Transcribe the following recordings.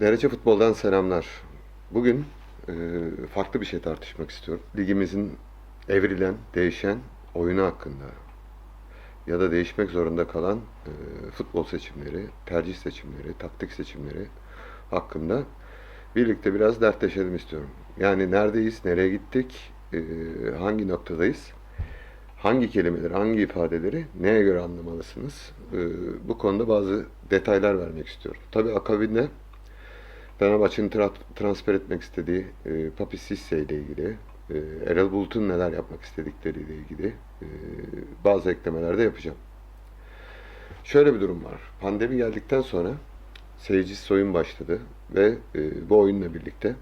Derece Futbol'dan selamlar. Bugün e, farklı bir şey tartışmak istiyorum. Ligimizin evrilen, değişen oyunu hakkında ya da değişmek zorunda kalan e, futbol seçimleri, tercih seçimleri, taktik seçimleri hakkında birlikte biraz dertleşelim istiyorum. Yani neredeyiz, nereye gittik, e, hangi noktadayız, hangi kelimeleri, hangi ifadeleri neye göre anlamalısınız? E, bu konuda bazı detaylar vermek istiyorum. Tabii akabinde Fenerbahçe'nin tra- transfer etmek istediği e, Papi Cisse ile ilgili, e, Erol Bulut'un neler yapmak istedikleriyle ilgili e, bazı eklemeler de yapacağım. Şöyle bir durum var. Pandemi geldikten sonra seyircisiz oyun başladı ve e, bu oyunla birlikte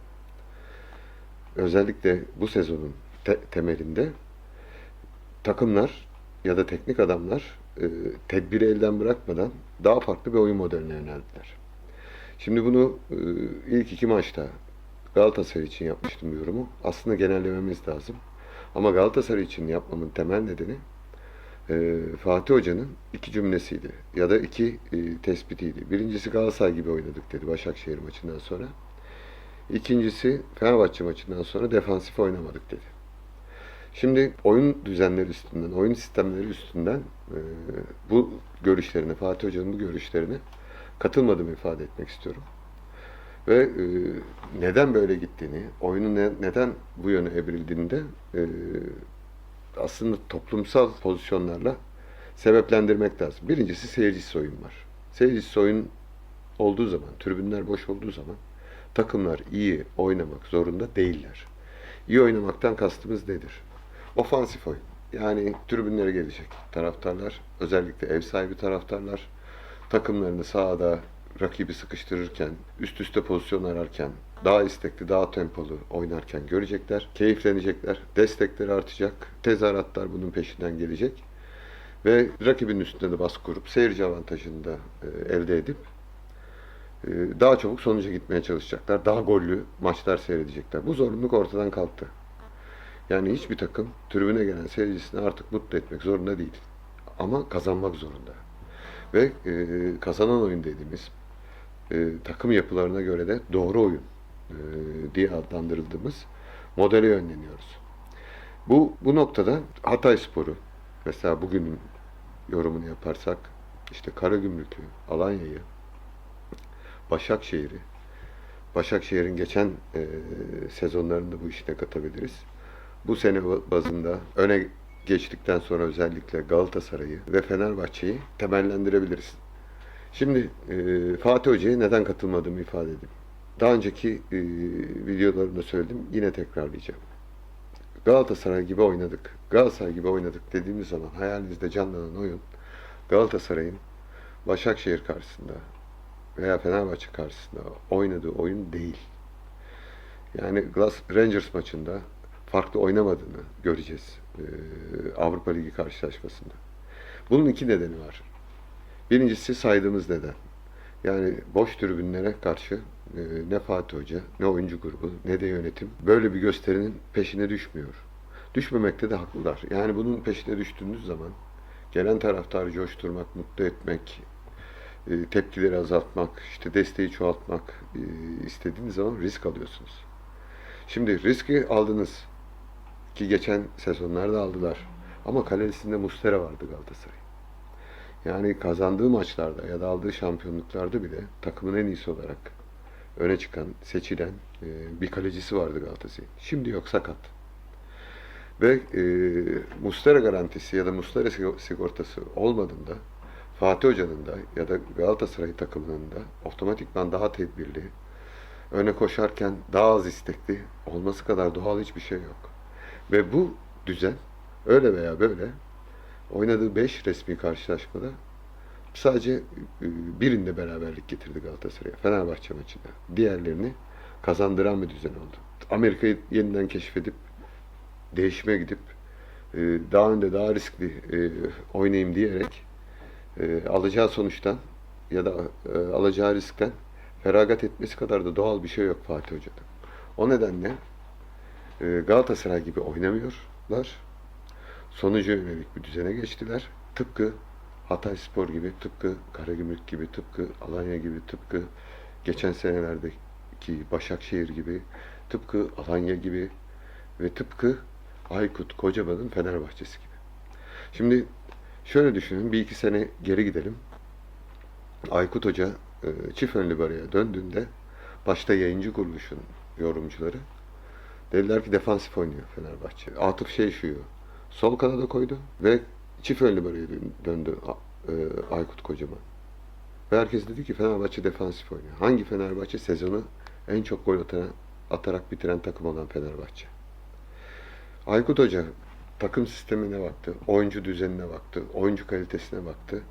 özellikle bu sezonun te- temelinde takımlar ya da teknik adamlar e, tedbiri elden bırakmadan daha farklı bir oyun modeline yöneldiler. Şimdi bunu e, ilk iki maçta Galatasaray için yapmıştım yorumu. Aslında genellememiz lazım. Ama Galatasaray için yapmamın temel nedeni e, Fatih Hoca'nın iki cümlesiydi. Ya da iki e, tespitiydi. Birincisi Galatasaray gibi oynadık dedi Başakşehir maçından sonra. İkincisi Fenerbahçe maçından sonra defansif oynamadık dedi. Şimdi oyun düzenleri üstünden, oyun sistemleri üstünden e, bu görüşlerine, Fatih Hoca'nın bu görüşlerine katılmadığımı ifade etmek istiyorum. Ve e, neden böyle gittiğini, oyunun ne- neden bu yöne evrildiğini de e, aslında toplumsal pozisyonlarla sebeplendirmek lazım. Birincisi seyircisiz oyun var. Seyircisiz oyun olduğu zaman, tribünler boş olduğu zaman takımlar iyi oynamak zorunda değiller. İyi oynamaktan kastımız nedir? Ofansif oyun. Yani tribünlere gelecek taraftarlar, özellikle ev sahibi taraftarlar, takımlarını sahada rakibi sıkıştırırken, üst üste pozisyon ararken, daha istekli, daha tempolu oynarken görecekler, keyiflenecekler, destekleri artacak, tezahüratlar bunun peşinden gelecek ve rakibin üstünde de baskı kurup seyirci avantajını da e, elde edip e, daha çabuk sonuca gitmeye çalışacaklar. Daha gollü maçlar seyredecekler. Bu zorunluluk ortadan kalktı. Yani hiçbir takım tribüne gelen seyircisini artık mutlu etmek zorunda değil. Ama kazanmak zorunda. Ve e, kazanan oyun dediğimiz e, takım yapılarına göre de doğru oyun e, diye adlandırıldığımız modele yönleniyoruz. Bu, bu noktada Hatay Sporu, mesela bugünün yorumunu yaparsak, işte Karagümrük'ü, Alanya'yı, Başakşehir'i, Başakşehir'in geçen e, sezonlarında bu işine katabiliriz. Bu sene bazında öne geçtikten sonra özellikle Galatasaray'ı ve Fenerbahçe'yi temellendirebiliriz. Şimdi e, Fatih Hoca'ya neden katılmadığımı ifade edeyim. Daha önceki e, videolarımda söyledim, yine tekrarlayacağım. Galatasaray gibi oynadık. Galatasaray gibi oynadık dediğimiz zaman hayalinizde canlanan oyun Galatasaray'ın Başakşehir karşısında veya Fenerbahçe karşısında oynadığı oyun değil. Yani Glass Rangers maçında farklı oynamadığını göreceğiz e, Avrupa Ligi karşılaşmasında. Bunun iki nedeni var. Birincisi saydığımız neden. Yani boş tribünlere karşı e, ne Fatih Hoca, ne oyuncu grubu, ne de yönetim böyle bir gösterinin peşine düşmüyor. Düşmemekte de haklılar. Yani bunun peşine düştüğünüz zaman gelen taraftarı coşturmak, mutlu etmek, e, tepkileri azaltmak, işte desteği çoğaltmak istediğiniz zaman risk alıyorsunuz. Şimdi riski aldınız ki geçen sezonlarda aldılar. Ama kalesinde Mustera vardı Galatasaray. Yani kazandığı maçlarda ya da aldığı şampiyonluklarda bile takımın en iyisi olarak öne çıkan, seçilen e, bir kalecisi vardı Galatasaray'ın. Şimdi yok sakat. Ve e, Mustera garantisi ya da Mustera sigortası olmadığında Fatih Hoca'nın da ya da Galatasaray takımının da otomatikman daha tedbirli, öne koşarken daha az istekli olması kadar doğal hiçbir şey yok. Ve bu düzen öyle veya böyle oynadığı 5 resmi karşılaşmada sadece e, birinde beraberlik getirdi Galatasaray'a. Fenerbahçe maçında. Diğerlerini kazandıran bir düzen oldu. Amerika'yı yeniden keşfedip değişime gidip e, daha önde daha riskli e, oynayayım diyerek alacağı sonuçtan ya da alacağı riskten feragat etmesi kadar da doğal bir şey yok Fatih Hoca'da. O nedenle Galatasaray gibi oynamıyorlar. Sonuca yönelik bir düzene geçtiler. Tıpkı Hatay Spor gibi, tıpkı Karagümrük gibi, tıpkı Alanya gibi, tıpkı geçen senelerdeki Başakşehir gibi, tıpkı Alanya gibi ve tıpkı Aykut Kocaman'ın Fenerbahçesi gibi. Şimdi şöyle düşünün, bir iki sene geri gidelim. Aykut Hoca e, çift önlü döndüğünde başta yayıncı kuruluşun yorumcuları dediler ki defansif oynuyor Fenerbahçe. Atıf Şeyşu'yu sol kanada koydu ve çift önlü dön- döndü e, Aykut Kocaman. Ve herkes dedi ki Fenerbahçe defansif oynuyor. Hangi Fenerbahçe sezonu en çok gol atan, atarak bitiren takım olan Fenerbahçe. Aykut Hoca takım sistemine baktı, oyuncu düzenine baktı, oyuncu kalitesine baktı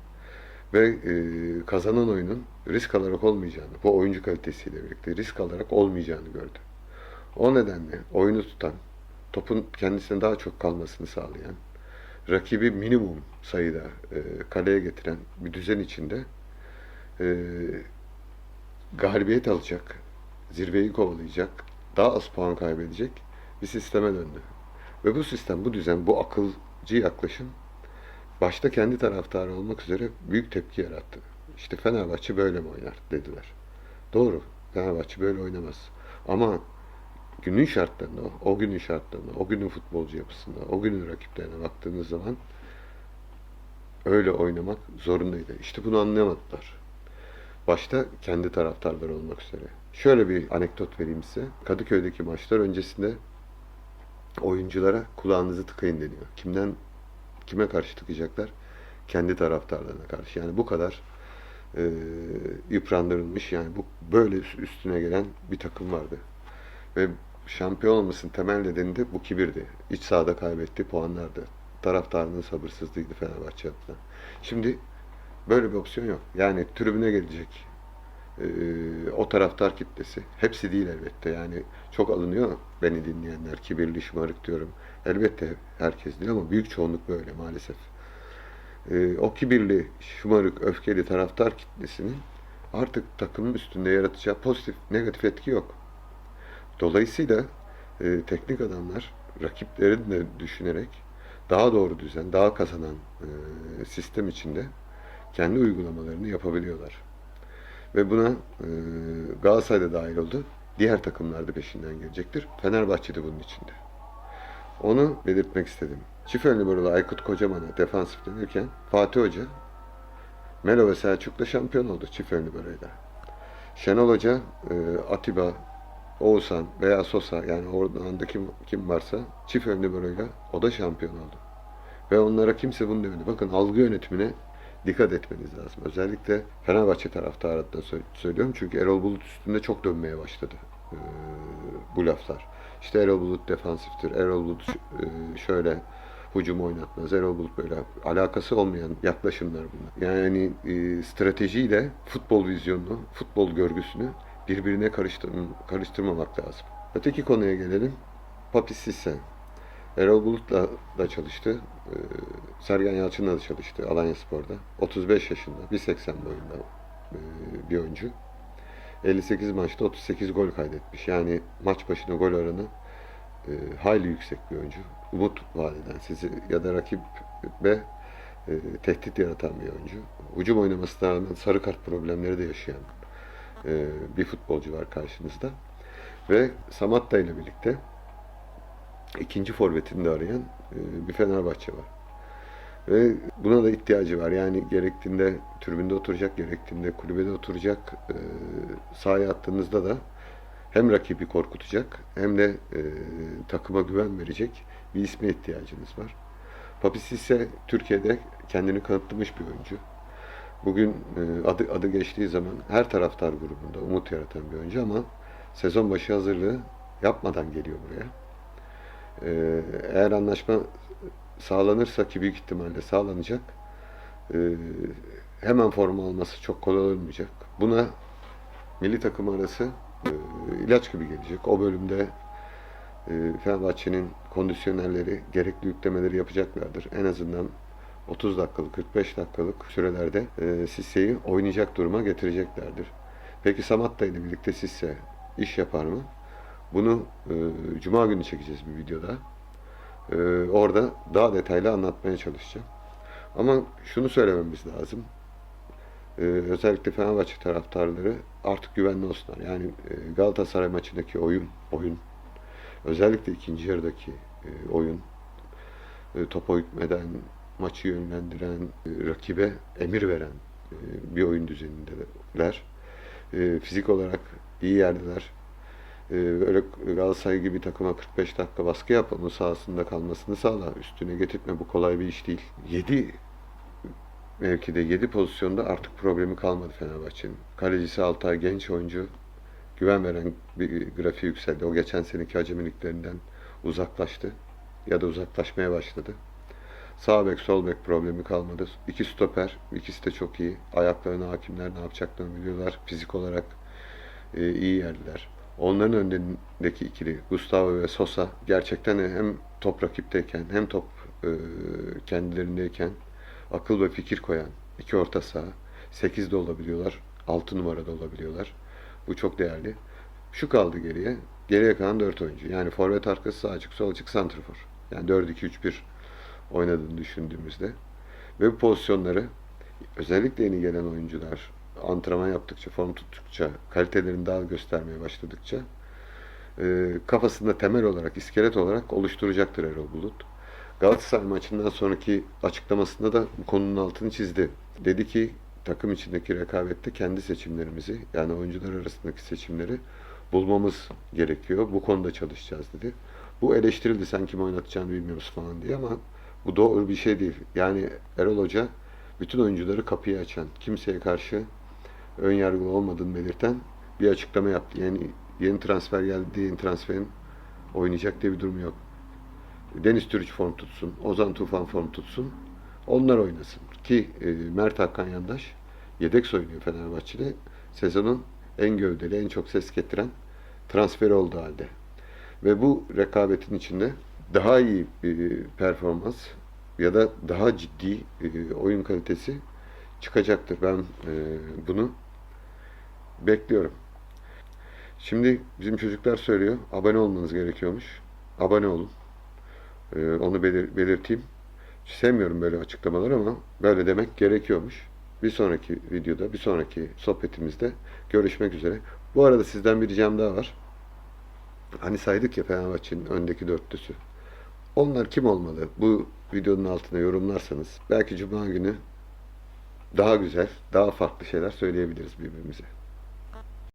ve e, kazanan oyunun risk alarak olmayacağını, bu oyuncu kalitesiyle birlikte risk alarak olmayacağını gördü. O nedenle oyunu tutan, topun kendisine daha çok kalmasını sağlayan, rakibi minimum sayıda e, kaleye getiren bir düzen içinde e, galibiyet alacak, zirveyi kovalayacak, daha az puan kaybedecek bir sisteme döndü. Ve bu sistem, bu düzen, bu akılcı yaklaşım başta kendi taraftarı olmak üzere büyük tepki yarattı. İşte Fenerbahçe böyle mi oynar dediler. Doğru, Fenerbahçe böyle oynamaz. Ama günün şartlarında, o günün şartlarında, o günün futbolcu yapısında, o günün rakiplerine baktığınız zaman öyle oynamak zorundaydı. İşte bunu anlayamadılar. Başta kendi taraftarları olmak üzere. Şöyle bir anekdot vereyim size. Kadıköy'deki maçlar öncesinde oyunculara kulağınızı tıkayın deniyor. Kimden kime karşı tıkayacaklar? Kendi taraftarlarına karşı. Yani bu kadar e, yıprandırılmış yani bu böyle üstüne gelen bir takım vardı. Ve şampiyon olmasının temel nedeni de bu kibirdi. İç sahada kaybettiği puanlardı. Taraftarının sabırsızlığıydı Fenerbahçe adına. Şimdi böyle bir opsiyon yok. Yani tribüne gelecek e, o taraftar kitlesi. Hepsi değil elbette. Yani çok alınıyor beni dinleyenler. Kibirli, şımarık diyorum. Elbette herkes değil ama büyük çoğunluk böyle maalesef. E, o kibirli, şımarık, öfkeli taraftar kitlesinin artık takımın üstünde yaratacağı pozitif, negatif etki yok. Dolayısıyla e, teknik adamlar rakiplerini de düşünerek daha doğru düzen, daha kazanan e, sistem içinde kendi uygulamalarını yapabiliyorlar. Ve buna e, Galatasaray da dahil oldu. Diğer takımlar da peşinden gelecektir. Fenerbahçe de bunun içinde. Onu belirtmek istedim. Çift önlü numaralı Aykut Kocaman'a defansif denirken Fatih Hoca Melo ve Selçuk'la şampiyon oldu çift önlü numarayla. Şenol Hoca e, Atiba, Oğuzhan veya Sosa yani orada kim, kim varsa çift önlü numarayla o da şampiyon oldu. Ve onlara kimse bunu demedi. Bakın algı yönetimine dikkat etmeniz lazım. Özellikle Fenerbahçe taraftarı adına sö- söylüyorum. Çünkü Erol Bulut üstünde çok dönmeye başladı e, bu laflar. İşte Erol Bulut defansiftir. Erol Bulut şöyle hücum oynatmaz. Erol Bulut böyle alakası olmayan yaklaşımlar bunlar. Yani e, stratejiyle futbol vizyonunu, futbol görgüsünü birbirine karıştır karıştırmamak lazım. Öteki konuya gelelim. Papi Sisse. Erol Bulut'la da çalıştı. Ee, Sergen Yalçın'la da çalıştı Alanya Spor'da. 35 yaşında, 1.80 boyunda e, bir oyuncu. 58 maçta 38 gol kaydetmiş. Yani maç başına gol oranı e, hayli yüksek bir oyuncu. Umut vaat eden sizi ya da rakip ve e, tehdit yaratan bir oyuncu. Hücum oynamasına rağmen sarı kart problemleri de yaşayan e, bir futbolcu var karşınızda. Ve Samatta ile birlikte ikinci forvetini de arayan e, bir Fenerbahçe var. Ve buna da ihtiyacı var. Yani gerektiğinde tribünde oturacak, gerektiğinde kulübede oturacak. E, sahaya attığınızda da hem rakibi korkutacak hem de e, takıma güven verecek bir isme ihtiyacınız var. Papis ise Türkiye'de kendini kanıtlamış bir oyuncu. Bugün e, adı, adı geçtiği zaman her taraftar grubunda umut yaratan bir oyuncu ama sezon başı hazırlığı yapmadan geliyor buraya. Ee, eğer anlaşma sağlanırsa ki büyük ihtimalle sağlanacak ee, hemen forma alması çok kolay olmayacak. Buna milli takım arası e, ilaç gibi gelecek. O bölümde e, Fenerbahçe'nin kondisyonerleri gerekli yüklemeleri yapacaklardır. En azından 30 dakikalık, 45 dakikalık sürelerde e, Sisse'yi oynayacak duruma getireceklerdir. Peki Samatta ile birlikte Sisse iş yapar mı? Bunu e, Cuma günü çekeceğiz bir videoda. E, orada daha detaylı anlatmaya çalışacağım. Ama şunu söylememiz lazım. e, özellikle Fenerbahçe taraftarları artık güvenli olsunlar. Yani e, Galatasaray maçındaki oyun, oyun özellikle ikinci yarıdaki e, oyun e, topa hükmeden, maçı yönlendiren, e, rakibe emir veren e, bir oyun düzenindeler. E, fizik olarak iyi yerdeler. Öyle Galatasaray gibi takıma 45 dakika baskı yap, onun sahasında kalmasını sağla. Üstüne getirtme bu kolay bir iş değil. 7 mevkide 7 pozisyonda artık problemi kalmadı Fenerbahçe'nin. Kalecisi Altay genç oyuncu güven veren bir grafiği yükseldi. O geçen seneki acemiliklerinden uzaklaştı ya da uzaklaşmaya başladı. Sağ bek sol bek problemi kalmadı. İki stoper, ikisi de çok iyi. Ayaklarına hakimler ne yapacaklarını biliyorlar. Fizik olarak e, iyi yerliler. Onların önündeki ikili Gustavo ve Sosa gerçekten hem top rakipteyken hem top e, kendilerindeyken akıl ve fikir koyan iki orta saha. 8 de olabiliyorlar. 6 numarada olabiliyorlar. Bu çok değerli. Şu kaldı geriye. Geriye kalan 4 oyuncu. Yani forvet arkası sağ açık, sol açık, santrfor. Yani 4-2-3-1 oynadığını düşündüğümüzde ve bu pozisyonları özellikle yeni gelen oyuncular antrenman yaptıkça, form tuttukça, kalitelerini daha göstermeye başladıkça e, kafasında temel olarak, iskelet olarak oluşturacaktır Erol Bulut. Galatasaray maçından sonraki açıklamasında da bu konunun altını çizdi. Dedi ki takım içindeki rekabette kendi seçimlerimizi yani oyuncular arasındaki seçimleri bulmamız gerekiyor. Bu konuda çalışacağız dedi. Bu eleştirildi sen kim oynatacağını bilmiyoruz falan diye ama bu doğru bir şey değil. Yani Erol Hoca bütün oyuncuları kapıya açan, kimseye karşı ön yargılı olmadığını belirten bir açıklama yaptı. Yani yeni transfer geldi, yeni transferin oynayacak diye bir durum yok. Deniz Türüç form tutsun, Ozan Tufan form tutsun. Onlar oynasın. Ki e, Mert Hakan Yandaş yedek oynuyor Fenerbahçe'de. Sezonun en gövdeli, en çok ses getiren transferi oldu halde. Ve bu rekabetin içinde daha iyi bir performans ya da daha ciddi e, oyun kalitesi çıkacaktır. Ben e, bunu bekliyorum. Şimdi bizim çocuklar söylüyor, abone olmanız gerekiyormuş. Abone olun. E, onu belir- belirteyim. Sevmiyorum böyle açıklamaları ama böyle demek gerekiyormuş. Bir sonraki videoda, bir sonraki sohbetimizde görüşmek üzere. Bu arada sizden bir ricam daha var. Hani saydık ya Fenerbahçe'nin öndeki dörtlüsü. Onlar kim olmalı? Bu videonun altına yorumlarsanız belki Cuma günü daha güzel, daha farklı şeyler söyleyebiliriz birbirimize.